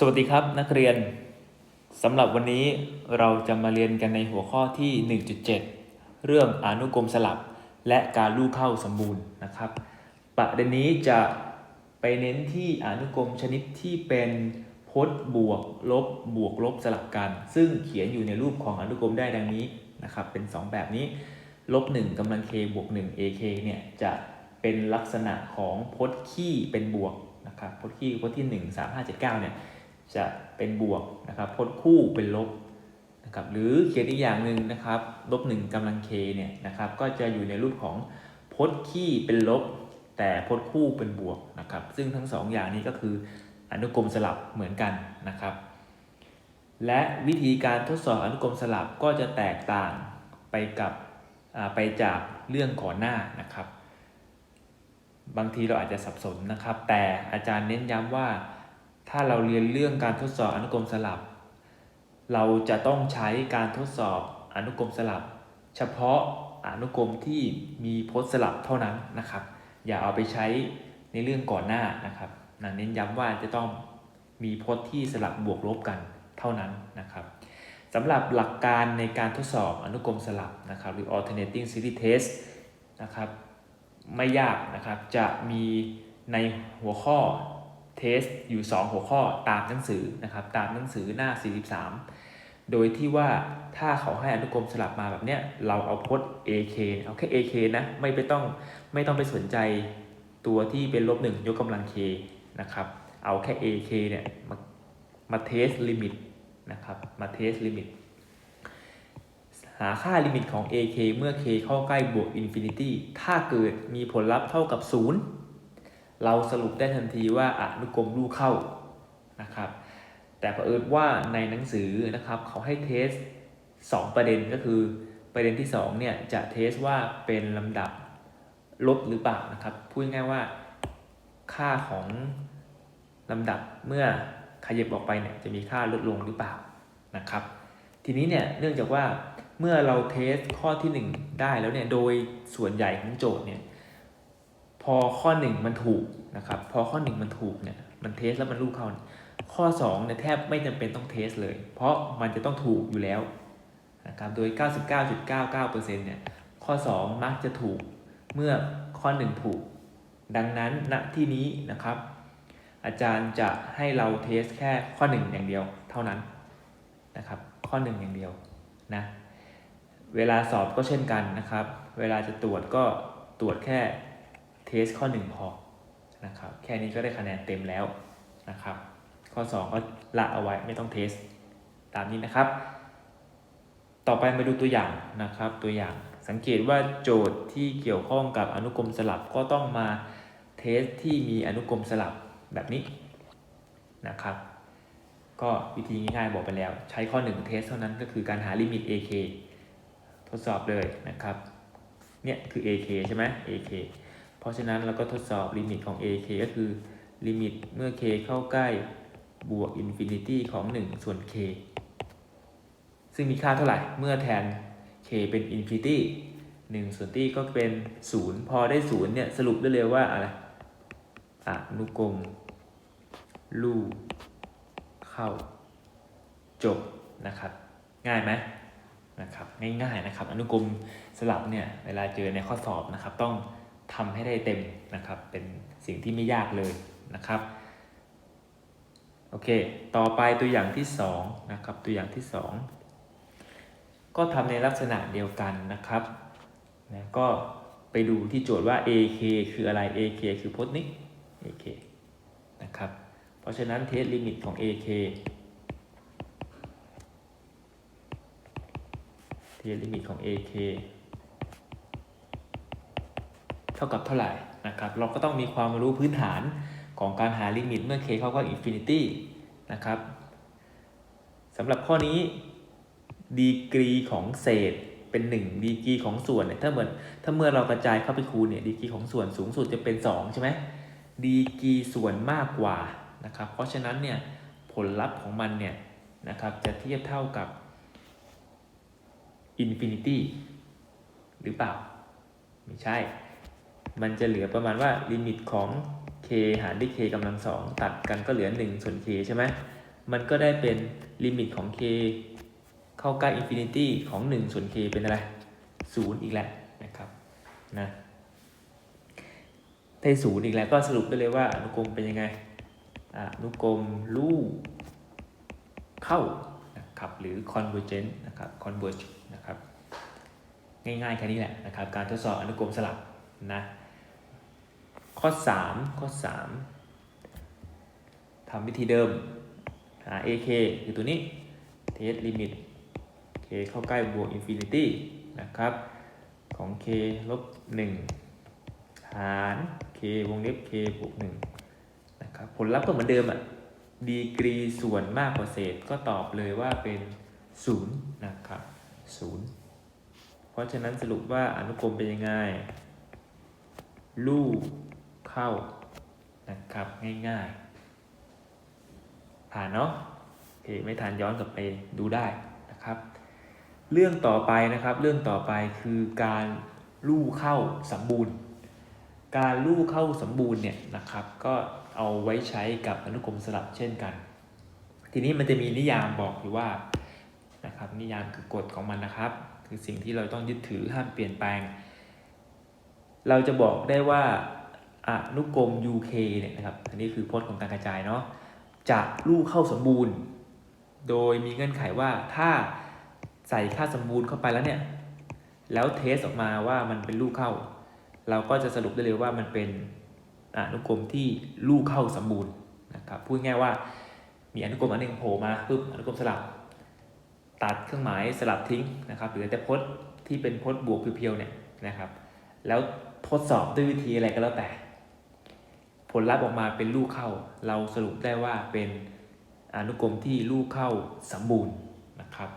สวัสดีครับนักเรียนสำหรับวันนี้เราจะมาเรียนกันในหัวข้อที่ 1.7 เรื่องอนุกรมสลับ และการลู่เข้าสมบูรณ์นะครับประเด็นนี้จะไปเน้นที่อนุกรมชนิดที่เป็นพจน์บวกลบบวกลบสลับกัน ซึ่งเขียนอยู่ในรูปของอนุกรมได้ดังนี้นะครับเป็น 2 แบบนี้ลบ1กำลัง k บวก1 ak เนี่ยจะเป็นลักษณะของพจน์ขี้เป็นบวกนะครับพจน์ขี้พจน์ที่ 1 3 5 7 9เนี่ย จะเป็นบวกนะครับพจน์คู่เป็นลบนะครับหรือเขียนอีกอย่างหนึ่งนะครับลบหนึ่งกำลังเคเนี่ยนะครับก็จะอยู่ในรูปของพจน์ขี้เป็นลบ แต่พจน์คู่เป็นบวกนะครับซึ่งทั้งสองอย่างนี้ก็คืออนุกรมสลับเหมือนกันนะครับ และวิธีการทดสอบอนุกรมสลับก็จะแตกต่างไปกับไปจากเรื่องก่อนหน้านะครับ บางทีเราอาจจะสับสนนะครับ แต่อาจารย์เน้นย้ำว่า ถ้าเราเรียนเรื่องการทดสอบอนุกรมสลับ เราจะต้องใช้การทดสอบอนุกรมสลับ เฉพาะอนุกรมที่มีพจน์สลับเท่านั้นนะครับ อย่าเอาไปใช้ในเรื่องก่อนหน้านะครับนั่นเน้นย้ำว่าจะต้องมีพจน์ที่สลับบวกลบกันเท่านั้นนะครับสำหรับหลักการในการทดสอบอนุกรมสลับนะครับหรือ alternating series test นะครับไม่ยากนะครับจะมีในหัวข้อ เทสอยู่ 2 หัวข้อตามหนังสือนะครับตามหนังสือหน้า 43 โดยที่ว่าถ้าเขาให้อนุกรมสลับมาแบบเนี้ยเราเอาพจน์ AK เอาแค่ AK นะไม่ไปต้องไม่ต้องไปสนใจตัวที่เป็นลบหนึ่งยกกำลัง K นะครับเอาแค่ AK เนี่ยมามาเทสลิมิตนะครับมาเทสลิมิตหาค่าลิมิตของ AK เมื่อ K เข้าใกล้บวกอินฟินิตี้ถ้าเกิดมีผลลัพธ์เท่ากับ 0 เราสรุปได้ทันทีว่าอนุกรมลู่เข้านะครับ แต่เผอิญว่าในหนังสือนะครับเขาให้เทส 2 ประเด็นก็คือประเด็นที่2เนี่ยจะเทสว่าเป็นลำดับลดหรือเปล่านะครับพูดง่ายว่าค่าของลำดับเมื่อขยับออกไปเนี่ยจะมีค่าลดลงหรือเปล่านะครับ ทีนี้เนี่ยเนื่องจากว่าเมื่อเราเทสข้อที่ 1 ได้แล้วเนี่ยโดยส่วนใหญ่ของโจทย์เนี่ย พอข้อ1มันถูกนะครับ พอข้อ1มันถูกเนี่ย มันเทสแล้วมันลูกเข้า ข้อ2เนี่ยแทบไม่จำเป็นต้องเทสเลย เพราะมันจะต้องถูกอยู่แล้วนะครับ โดย 99.99%เนี่ยข้อ 2 มักจะถูกเมื่อข้อ 1 ถูก ดังนั้นณที่นี้นะครับ อาจารย์จะให้เราเทสแค่ข้อ 1 อย่างเดียวเท่านั้นนะครับ ข้อ 1 อย่างเดียวนะเวลาสอบก็เช่นกันนะครับ เวลาจะตรวจก็ตรวจแค่ เทสข้อ 1 พอนะครับแค่นี้ก็ได้คะแนนเต็มแล้วนะครับ ข้อ 2 ก็ละเอาไว้ไม่ต้องเทสตามนี้นะครับ ต่อไปมาดูตัวอย่างนะครับตัวอย่างสังเกตว่าโจทย์ที่เกี่ยวข้องกับอนุกรมสลับก็ต้องมาเทสที่มีอนุกรมสลับแบบนี้นะครับ ก็วิธีง่ายๆบอกไปแล้ว ใช้ข้อ 1 เทสเท่านั้นก็คือการหาลิมิต AK ทดสอบเลยนะครับ เนี่ยคือ AK ใช่ไหม AK เพราะฉะนั้นเราก็ทดสอบลิมิตของ AK ก็คือลิมิตเมื่อ k เข้าใกล้บวกอินฟินิตี้ของ 1 ส่วน k ซึ่งมีค่าเท่าไหร่เมื่อแทน k เป็นอินฟินิตี้1ส่วนตี้ก็เป็น 0 พอได้ 0 เนี่ย สรุปได้เลยว่าอะไรอนุกรมลู่เข้า จบนะครับ ง่ายไหมนะครับ ง่ายๆนะครับ อนุกรมสลับเนี่ย เวลาเจอในข้อสอบนะครับ ต้อง ทำให้ได้เต็มนะครับ เป็นสิ่งที่ไม่ยากเลยนะครับโอเค ต่อไปตัวอย่างที่2นะครับ ตัวอย่างที่ 2 ก็ทำในลักษณะเดียวกันนะครับนะก็ไปดูที่โจทย์ว่า AK คืออะไร AK คือพจน์นี้ AK นะครับ เพราะฉะนั้นเทสลิมิตของ AK เทสลิมิตของ AK เท่ากับเท่าไหร่นะครับเราก็ต้องมีความรู้พื้นฐานของการหาลิมิตเมื่อ k เข้ากับอินฟินิตี้นะครับสำหรับข้อนี้ดีกรีของเศษเป็น 1 ดีกรีของส่วนเนี่ยถ้าเหมือนถ้าเมื่อเรากระจายเข้าไปคูณเนี่ยดีกรีของส่วนสูงสุดจะเป็น 2 ใช่ไหมดีกรีส่วนมากกว่านะครับเพราะฉะนั้นเนี่ยผลลัพธ์ของมันเนี่ยนะครับจะเทียบเท่ากับอินฟินิตี้หรือเปล่า ไม่ใช่ มันจะเหลือประมาณว่าลิมิตของ k หารด้วย k กำลังสองตัดกันก็เหลือ 1 ส่วน k ใช่ไหมมันก็ได้เป็นลิมิตของ k เข้าใกล้อินฟินิตี้ของ 1 ส่วน k เป็นอะไร 0 อีกแล้วนะครับนะได้ศูนย์อีกแล้วก็สรุปได้เลยว่าอนุกรมเป็นยังไงอะอนุกรมลู่เข้านะครับหรือ convergent นะครับ converge นะครับ ง่ายๆแค่นี้แหละนะครับ การทดสอบอนุกรมสลับนะ ข้อ 3 ข้อ 3 ทำวิธีเดิม หา ak คือตัวนี้ test limit k เข้าใกล้บวก infinity นะครับ ของ k ลบ 1 หาร k วงเล็บ k บวก1นะครับ ผลลัพธ์ก็เหมือนเดิมอะ ดีกรีส่วนมากกว่าเศษ ก็ตอบเลยว่าเป็น 0 นะครับ 0 เพราะฉะนั้นสรุปว่าอนุกรมเป็นยังไง ลู่ เข้านะครับง่ายๆ ผ่านเนาะโอเคไม่ทันย้อนกลับไปดูได้นะครับ เรื่องต่อไปนะครับ เรื่องต่อไปคือการลู่เข้าสมบูรณ์ การลู่เข้าสมบูรณ์เนี่ยนะครับ ก็เอาไว้ใช้กับอนุกรมสลับเช่นกัน ทีนี้มันจะมีนิยามบอกอยู่ว่านะครับนิยามคือกฎของมันนะครับ คือสิ่งที่เราต้องยึดถือห้ามเปลี่ยนแปลง เราจะบอกได้ว่า อนุกรม UK เนี่ยนะครับ อันนี้คือพจน์ของการกระจายเนาะ จะลู่เข้าสมบูรณ์ โดยมีเงื่อนไขว่าถ้าใส่ค่าสมบูรณ์เข้าไปแล้วเนี่ย แล้วเทสออกมาว่ามันเป็นลู่เข้า เราก็จะสรุปได้เลยว่ามันเป็นอนุกรมที่ลู่เข้าสมบูรณ์นะครับพูดง่ายว่ามีอนุกรมอันหนึงโผล่มาปุ๊บอนุกรมสลับ ตัดเครื่องหมายสลับทิ้งนะครับหลือแต่พจน์ที่เป็นพจน์บวกเพียวๆเนี่ยนะครับ แล้วทดสอบด้วยวิธีอะไรก็แล้วแต่ ผลลัพธ์ออกมาเป็นลูกเข้า เราสรุปได้ว่าเป็นอนุกรมที่ลูกเข้าสมบูรณ์นะครับ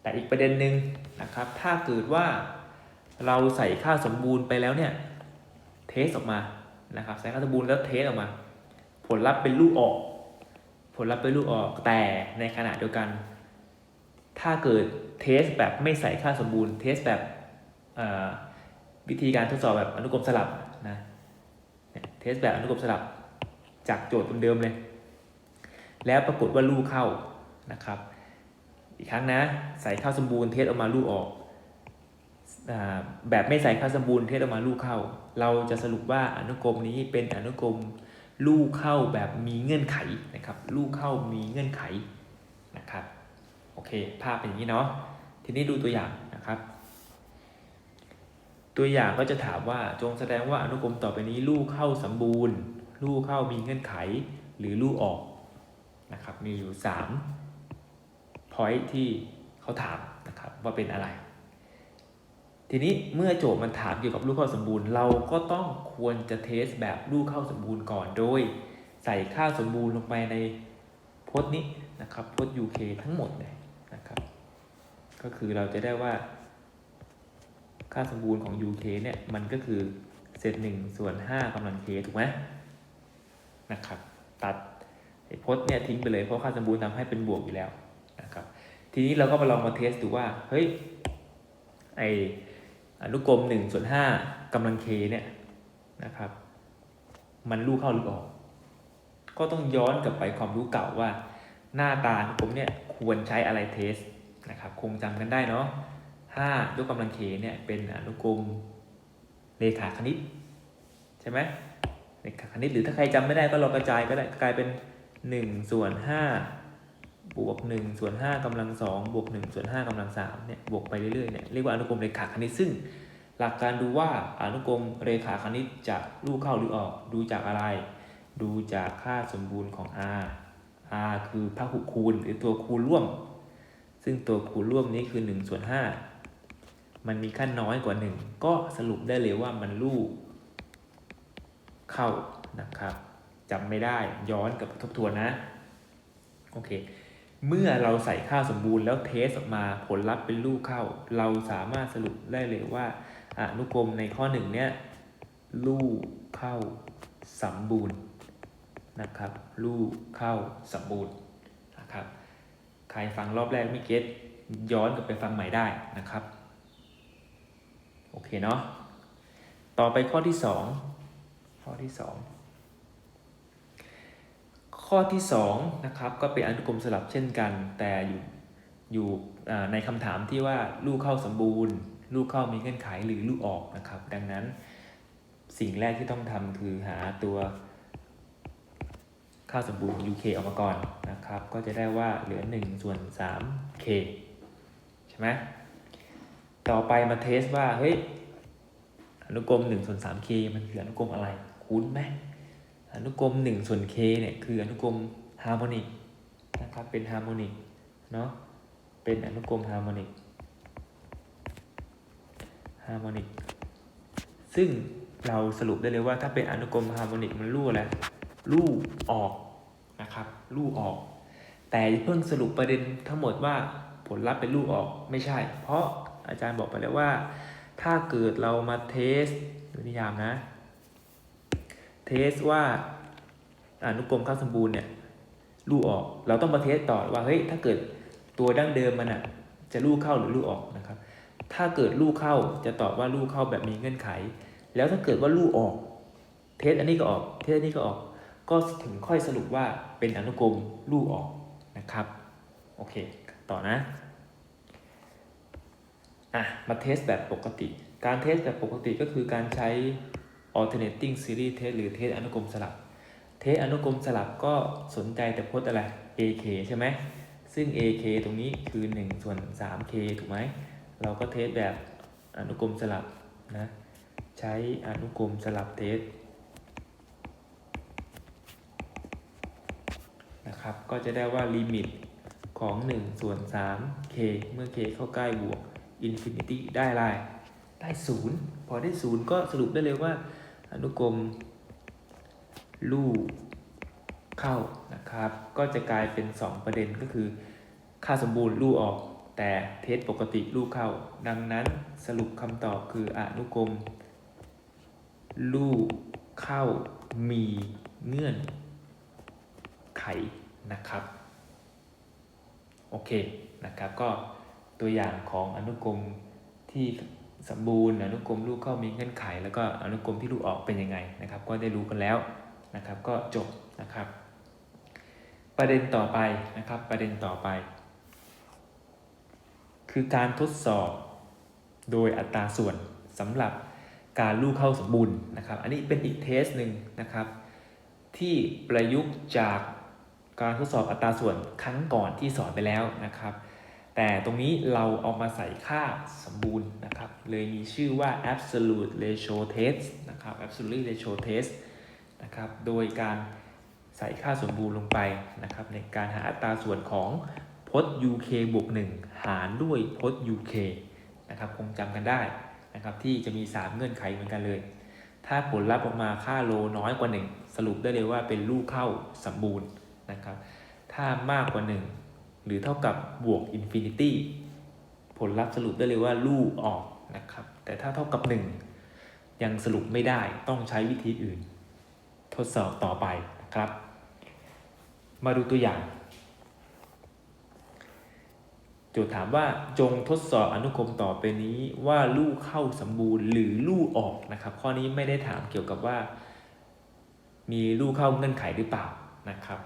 แต่อีกประเด็นหนึ่งนะครับ ถ้าเกิดว่าเราใส่ค่าสมบูรณ์ไปแล้วเนี่ยเทสออกมานะครับใส่ค่าสมบูรณ์แล้วเทสออกมา ผลลัพธ์เป็นลูกออก ผลลัพธ์เป็นลูกออกแต่ในขณะเดียวกัน ถ้าเกิดเทสแบบไม่ใส่ค่าสมบูรณ์เทสแบบวิธีการทดสอบแบบอนุกรมสลับนะ สแบบอนุกรมสลับจากโจทย์เดิมเลย แล้วปรากฏว่าลูกเข้านะครับ อีกครั้งนะ ใส่ค่าสมบูรณ์เทสออกมาลูกออกแบบไม่ใส่ค่าสมบูรณ์เทสออกมาลูกเข้า เราจะสรุปว่าอนุกรมนี้เป็นอนุกรมลูกเข้าแบบมีเงื่อนไขนะครับ ลูกเข้ามีเงื่อนไขนะครับ โอเค ภาพเป็นอย่างนี้เนาะ ทีนี้ดูตัวอย่างนะครับ ตัวอย่างก็จะถามว่าจงแสดงว่าอนุกรมต่อไปนี้ลูกเข้าสมบูรณ์ ลูกเข้ามีเงื่อนไขหรือลูกออกนะครับมีอยู่3 point ที่เขาถามนะครับว่าเป็นอะไร ทีนี้เมื่อโจทย์มันถามเกี่ยวกับลูกเข้าสมบูรณ์ เราก็ต้องควรจะเทสแบบลูกเข้าสมบูรณ์ก่อนโดย ใส่ค่าสมบูรณ์ลงไปในพจน์นี้นะครับพจน์ UK ทั้งหมดเลยนะครับก็คือเราจะได้ว่า ค่าสมบูรณ์ของ UK เนี่ย มันก็คือเศษหนึ่งส่วนห้ากำลัง k ถูกไหมนะครับ ตัดไอ้พจน์เนี่ยทิ้งไปเลยเพราะค่าสมบูรณ์ทำให้เป็นบวกอยู่แล้วนะครับ ทีนี้เราก็มาลองมาเทสดูว่า เฮ้ย ไออนุกรมหนึ่งส่วนห้ากำลัง k เนี่ยนะครับ มันลูกเข้าลูกออก ก็ต้องย้อนกลับไปความรู้เก่าว่า หน้าตาอนุกรมเนี่ยควรใช้อะไรเทสนะครับ คงจำกันได้เนาะ 5ยกกำลัง k เนี่ยเป็นอนุกรมเลขาคณิตใช่ไหมเลขาคณิตหรือถ้าใครจำไม่ได้ก็ลองกระจายก็ได้กลายเป็น 1 ส่วน 5 บวก 1 ส่วน5กำลัง2บวก 1 ส่วน5กำลัง3เนี่ยบวกไปเรื่อยๆเนี่ยเรียกว่าอนุกรมเลขาคณิตซึ่ง หลักการดูว่าอนุกรมเรขาคณิตจะลูกเข้าหรือออกดูจากอะไร ดูจากค่าสมบูรณ์ของ r r คือพหุคูณหรือตัวคูณร่วม ซึ่งตัวคูณร่วมนี้คือ1ส่วน5 มันมีขั้นน้อยกว่า 1 ก็สรุปได้เลยว่ามันลูก เข้านะครับจำไม่ได้ย้อนกับทบทวนนะโอเคเมื่อเราใส่ค่าวสมบูรณ์แล้วเทสออกมาผลลัพธ์เป็นลูกเข้า เราสามารถสรุปได้เลยว่าอนุกรมในข้อหนึ่งเนี้ยลูกเข้าสมบูรณ์นะครับ ลูกเข้าสมบูรณ์นะครับ ใครฟังรอบแรกไม่เก็ตย้อนกลับไปฟังใหม่ได้นะครับ โอเคเนาะต่อไปข้อที่สองข้อที่สองข้อที่2นะครับก็เป็นอนุกรมสลับเช่นกัน แต่อยู่อยู่ในคำถามที่ว่าลูกเข้าสมบูรณ์ ลูกเข้ามีเงื่อนไขหรือลูกออกนะครับ ดังนั้นสิ่งแรกที่ต้องทำคือหาตัวค่าสมบูรณ์ UK ออกมาก่อนนะครับ ก็จะได้ว่าเหลือ1ส่วน 3k ใช่ไหม ต่อไปมาเทสว่าเฮ้ยอนุกรม1ส่วน 3k มันคืออนุกรมอะไรคุ้นไหมอนุกรม1ส่วน k เนี่ยคืออนุกรมฮาร์โมนิกนะครับเป็นฮาร์โมนิกเนาะเป็นอนุกรมฮาร์โมนิกฮาร์โมนิกซึ่งเราสรุปได้เลยว่าถ้าเป็นอนุกรมฮาร์โมนิกมันลู่อะไรลู่ออกนะครับลู่ออก แต่เพิ่งสรุปประเด็นทั้งหมดว่าผลลัพธ์เป็นลู่ออกไม่ใช่ เพราะ อาจารย์บอกไปแล้วว่า ถ้าเกิดเรามาเทสดูนิยามนะ เทสว่าอนุกรมข้าวสมบูรณ์เนี่ยลู่ออก เราต้องมาเทสต่อว่าเฮ้ยถ้าเกิดตัวดั้งเดิมมันอะจะลู่เข้าหรือลู่ออกนะครับ ถ้าเกิดลู่เข้าจะตอบว่าลู่เข้าแบบมีเงื่อนไข แล้วถ้าเกิดว่าลู่ออก เทสอันนี้ก็ออก เทสอันนี้ก็ออก ก็ถึงค่อยสรุปว่าเป็นอนุกรมลู่ออกนะครับ โอเค ต่อนะ อะมาเทสแบบปกติ การเทสแบบปกติก็คือการใช้ alternating series test หรือเทสอนุกรมสลับ เทสอนุกรมสลับก็สนใจแต่พจน์อะไร ak ใช่ไหมซึ่ง ak ตรงนี้คือ 1 ส่วน 3k ถูกไหม เราก็เทสแบบอนุกรมสลับนะ ใช้อนุกรมสลับเทสนะครับ ก็จะได้ว่าลิมิตของ 1 ส่วน 3k เมื่อ k เข้าใกล้บวก infinity ได้อะไรได้0พอได้0ก็สรุปได้เลยว่า อนุกรมลู่เข้านะครับ ก็จะกลายเป็น 2 ประเด็นก็คือ ค่าสมบูรณ์ลู่ออก แต่เทสปกติลู่เข้า ดังนั้นสรุปคำตอบคืออนุกรมลู่เข้ามีเงื่อนไขนะครับ โอเคนะครับก็ ตัวอย่างของอนุกรมที่สมบูรณ์อนุกรมลูกเข้ามีเงื่อนไข แล้วก็อนุกรมที่ลูกออกเป็นยังไงนะครับ ก็ได้รู้กันแล้วนะครับ ก็จบนะครับ ประเด็นต่อไปนะครับประเด็นต่อไป คือการทดสอบโดยอัตราส่วนสำหรับการลูกเข้าสมบูรณ์นะครับ อันนี้เป็นอีกเทสหนึ่งนะครับ ที่ประยุกต์จากการทดสอบอัตราส่วนครั้งก่อนที่สอนไปแล้วนะครับ แต่ตรงนี้เราเอามาใส่ค่าสมบูรณ์นะครับ เลยมีชื่อว่า absolute ratio test นะครับ absolute ratio test นะครับ โดยการใส่ค่าสมบูรณ์ลงไปนะครับ ในการหาอัตราส่วนของพจน์ UK บวก1หารด้วยพจน์ UK นะครับคงจำกันได้นะครับ ที่จะมี 3 เงื่อนไขเหมือนกันเลย ถ้าผลลัพธ์ออกมาค่าโลน้อยกว่า 1 สรุปได้เลยว่าเป็นลูกเข้าสมบูรณ์นะครับ ถ้ามากกว่า 1 หรือเท่ากับบวกอินฟินิตี้ผลลัพธ์สรุปได้เลยว่าลูกออกนะครับ แต่ถ้าเท่ากับ 1 ยังสรุปไม่ได้ต้องใช้วิธีอื่น ทดสอบต่อไปนะครับ มาดูตัวอย่าง โจทย์ถามว่าจงทดสอบอนุกรมต่อไปนี้ว่าลูกเข้าสมบูรณ์หรือลูกออกนะครับ ข้อนี้ไม่ได้ถามเกี่ยวกับว่า มีลูกเข้าเงื่อนไขหรือเปล่านะครับ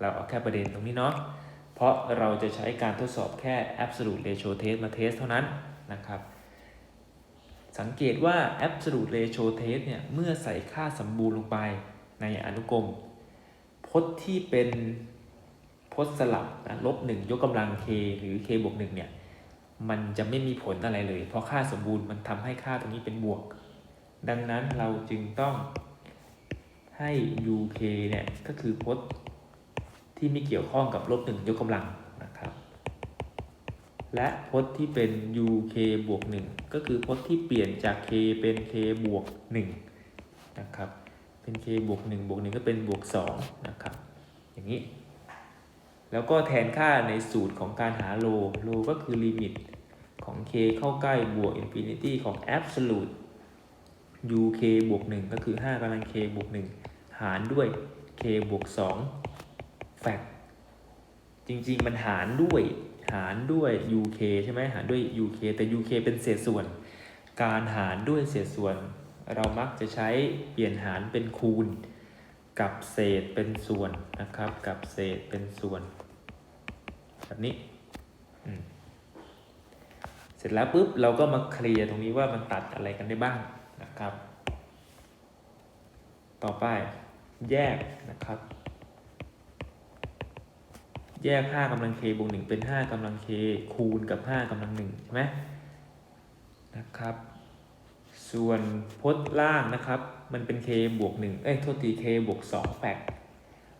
เราเอาแค่ประเด็นตรงนี้เนาะ ราะเราจะใช้การทดสอบแค่ absolute ratio test มาเทสเท่านั้นนะครับ สังเกตว่า absolute ratio test เนี่ย เมื่อใส่ค่าสมบูรณ์ลงไปในอนุกรมพจน์ที่เป็นพจน์สลับนะลบหนึ่งยกกำลัง k หรือ k บวกหนึ่งเนี่ย มันจะไม่มีผลอะไรเลย เพราะค่าสมบูรณ์มันทำให้ค่าตรงนี้เป็นบวก ดังนั้นเราจึงต้องให้ uk เนี่ย ก็คือพจน์ ที่ไม่เกี่ยวข้องกับลบหนึ่งยกกำลังนะครับ และพจน์ที่เป็น uk บวก1ก็คือพจน์ที่เปลี่ยนจาก k เป็น k บวก1นะครับ เป็น k บวก1บวก1ก็เป็นบวก2นะครับ อย่างนี้ แล้วก็แทนค่าในสูตรของการหาโล โลก็คือลิมิตของ k เข้าใกล้บวก infinity ของ absolute uk บวก1ก็คือ5กำลัง k บวก1หารด้วย k บวก2 แฟกจริง ๆ มันหารด้วย หารด้วย uk ใช่ไหมหารด้วย uk แต่ uk เป็นเศษส่วน การหารด้วยเศษส่วน เรามักจะใช้เปลี่ยนหารเป็นคูณ กับเศษเป็นส่วนนะครับ กับเศษเป็นส่วน แบบนี้เสร็จแล้วปุ๊บเราก็มาเคลียร์ตรงนี้ว่ามันตัดอะไรกันได้บ้างนะครับ ต่อไปแยกนะครับ แยก5กำลัง k บวก1เป็น 5กำลัง k คูณกับ 5กำลัง1ใช่ไหมนะครับ ส่วนพจน์ล่างนะครับ มันเป็น k บวก1เอ้ยโทษที k บวก2แฟก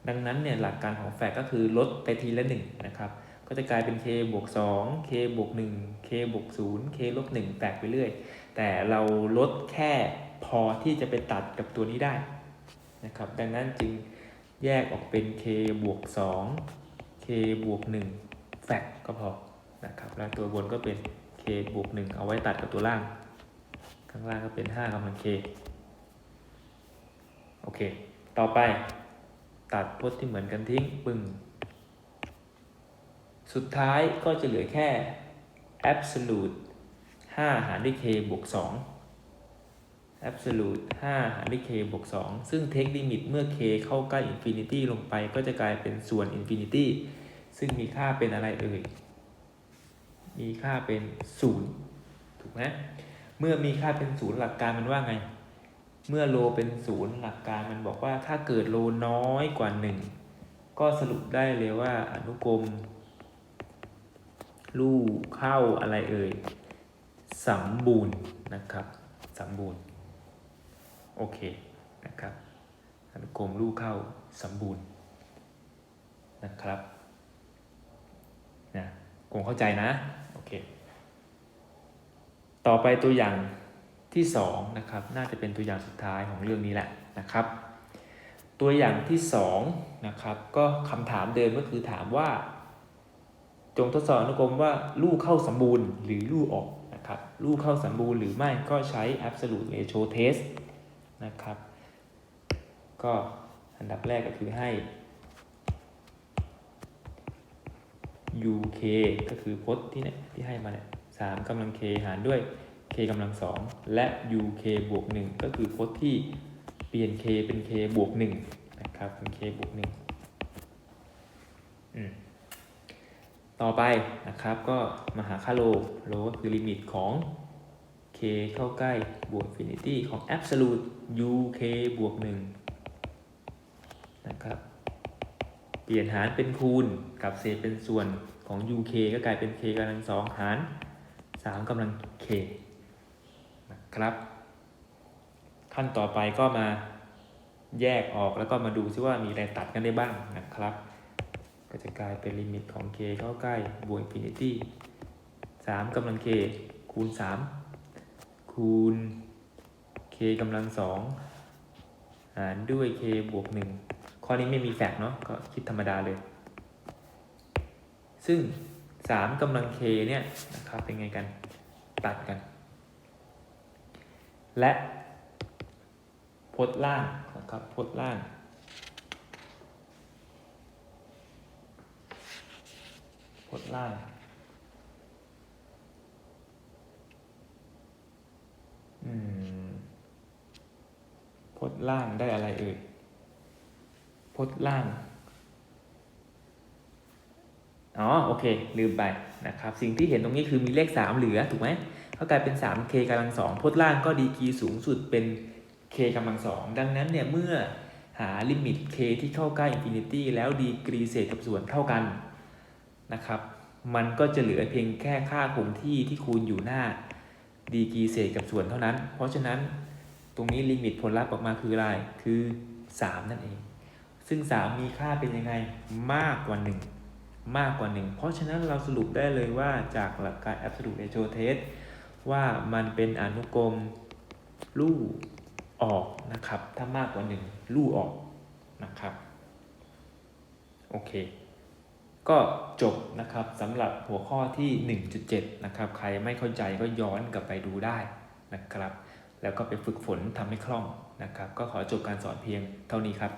ดังนั้นเนี่ยหลักการของแฟกก็คือลดไปทีละ1นะครับ ก็จะกลายเป็น k บวก2 k บวก1 k บวก0 k ลบ1แฟกไปเรื่อย แต่เราลดแค่พอที่จะไปตัดกับตัวนี้ได้นะครับ ดังนั้นจึงแยกออกเป็น k บวก2 k บวก1แฟกก็พอนะครับแล้วตัวบนก็เป็น k บวก1เอาไว้ตัดกับตัวล่าง ข้างล่างก็เป็น5กำลัง k โอเค ต่อไปตัดพจน์ที่เหมือนกันทิ้งปึ้งสุดท้ายก็จะเหลือแค่ absolute 5 หารด้วย k บวก 2 absolute 5หารด้วย k บวก 2 ซึ่ง take limit เมื่อ k เข้าใกล้ infinity ลงไปก็จะกลายเป็นส่วน infinity ซึ่งมีค่าเป็นอะไรเอ่ย มีค่าเป็น 0 ถูกไหมเมื่อมีค่าเป็น 0 หลักการมันว่าไง เมื่อโลเป็น 0 หลักการมันบอกว่าถ้าเกิดโลน้อยกว่า 1 ก็สรุปได้เลยว่าอนุกรม ลู่เข้าอะไรเอ่ยสมบูรณ์นะครับสมบูรณ์ อเคนะครับอนุกรมลู่เข้าสมบูรณ์นะครับนะคงเข้าใจนะโอเคต่อไปตัวอย่างที่2นะครับน่าจะเป็นตัวอย่างสุดท้ายของเรื่องนี้แหละนะครับ ตัวอย่างที่2นะครับก็คำถามเดิมก็คือถามว่า จงทดสอบอนุกรมว่าลู่เข้าสมบูรณ์หรือลู่ออกนะครับลู่เข้าสมบูรณ์หรือไม่ก็ใช้ absolute ratio test นะครับ ก็อันดับแรกก็คือให้ uk ก็คือพจน์ที่เนี่ยที่ให้มาเนี่ยสามกำลัง k หารด้วย k กำลังสองและ uk บวกหนึ่งก็คือพจน์ที่เปลี่ยน k เป็น k บวกหนึ่งนะครับเป็น k บวกหนึ่งต่อไปนะครับก็มาหาค่าโล โลก็คือลิมิตของ k เข้าใกล้ บวก infinity ของ absolute uk บวก1นะครับ เปลี่ยนหารเป็นคูณกับเศษเป็นส่วนของ uk ก็กลายเป็น k กำลังสองหาร 3กำลัง k นะครับ ขั้นต่อไปก็มาแยกออกแล้วก็มาดูซิว่ามีอะไรตัดกันได้บ้างนะครับ ก็จะกลายเป็นลิมิตของ k เข้าใกล้บวก infinity 3กำลัง k คูณ 3 คูณ k กำลัง2หารด้วย k บวก1ข้อนี้ไม่มีแฟกเนาะก็คิดธรรมดาเลย ซึ่ง 3กำลัง k เนี่ยนะครับเป็นไงกันตัดกัน และพจน์ล่างนะครับพจน์ล่างพจน์ล่างอืม ล่างได้อะไรเอ่ยพจน์ล่าง อ๋อ โอเค ลืมไปนะครับ สิ่งที่เห็นตรงนี้คือมีเลข 3 เหลือ ถูกไหมเขากลายเป็น 3k กำลังสองพจน์ล่างก็ดีกรีสูงสุดเป็น k กำลังสองดังนั้นเนี่ยเมื่อหาลิมิต k ที่เข้าใกล้ infinity แล้วดีกรีเศษกับส่วนเท่ากันนะครับ มันก็จะเหลือเพียงแค่ค่าคงที่ที่คูณอยู่หน้าดีกรีเศษกับส่วนเท่านั้น เพราะฉะนั้น ตรงนี้ลิมิตผลลัพธ์ออกมาคืออะไร คือ 3 นั่นเอง ซึ่ง 3 มีค่าเป็นยังไงมากกว่า 1 มากกว่า 1 เพราะฉะนั้นเราสรุปได้เลยว่าจากหลักการ absolute ratio test ว่ามันเป็นอนุกรมลู่ออกนะครับ ถ้ามากกว่า 1 ลู่ออกนะครับ โอเค ก็จบนะครับสำหรับหัวข้อที่ 1.7 นะครับ ใครไม่เข้าใจก็ย้อนกลับไปดูได้นะครับ แล้วก็ไปฝึกฝนทำให้คล่องนะครับ ก็ขอจบการสอนเพียงเท่านี้ครับ